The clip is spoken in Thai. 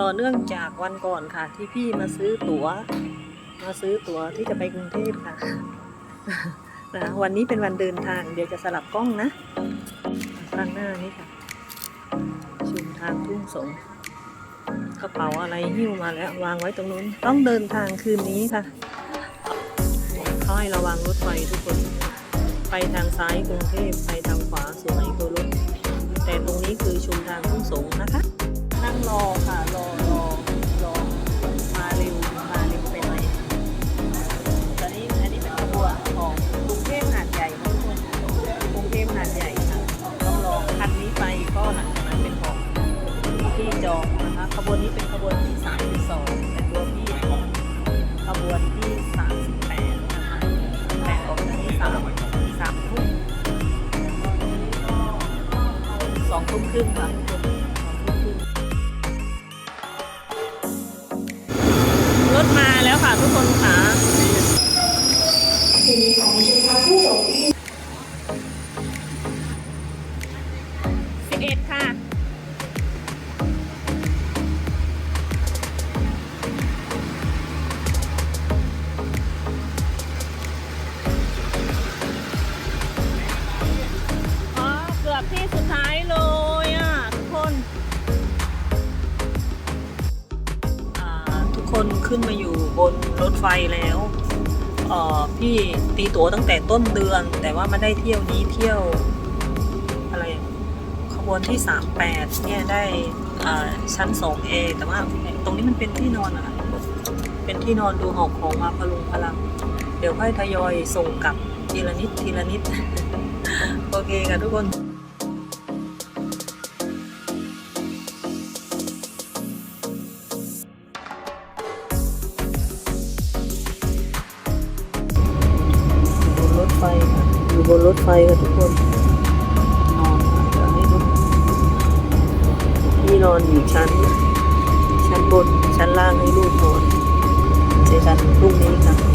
ต่อเนื่องจากวันก่อนค่ะ ที่พี่มาซื้อตัว๋ว มาซื้อตั๋วที่จะไปกรุงเทพค่ะนะวันนี้เป็นวันเดินทาง เดี๋ยวจะสลับกล้องนะข้างหน้านี่ค่ะ ชุมทางทุ่งสงกระเป๋าอะไรหิ้วมาแล้ววางไว้ตรงนู้น ต้องเดินทางคืนนี้ค่ะเขาให้ระวังรถไฟทุกคน ไปทางซ้ายกรุงเทพไปทางขวาสุไหงโกลกแต่ตรงนี้คือชุมทางทุ่งสงนะคะ นั่งรอค่ะ รอรอรอมาเร็วมาเร็วไปหน่อยตอนนี้อันนี้เป็นขบวนของกรุงเทพหาดใหญ่ทุกคนกรุงเทพหาดใหญ่ค่ะต้องรอคันนี้ไปก็หลังจากนั้นเป็นของที่จองนะคะขบวนนี้เป็นขบวนที่ 32แต่ตัวพี่ของขบวนที่ 38นะคะแต่ออกที่สามสามทุ่มสองทุ่มครึ่งค่ะ ค่ะทุกคนค่ะสิบเอ็ดค่ะอ๋อเกือบที่สุดท้ายเลย ขึ้นมาอยู่บนรถไฟแล้วเออพี่ตีตั๋วตั้งแต่ต้นเดือน แต่ว่ามาได้เที่ยวนี้เที่ยวอะไรขบวนที่ 38 เนี่ยได้ชั้น 2A แต่ว่าตรงนี้มันเป็นที่นอนอะเป็นที่นอนดูหอกของมาพลุงพลัง เดี๋ยวค่อยทยอยส่งกลับทีละนิดทีละนิด โอเคค่ะทุกคน บนรถไฟค่ะทุกคน นอนจะเดี๋ยวให้ดูพี่นอนอยู่ชั้น ชั้นบนชั้นล่างให้ลูกนอนเจอกันพรุ่งนี้ค่ะ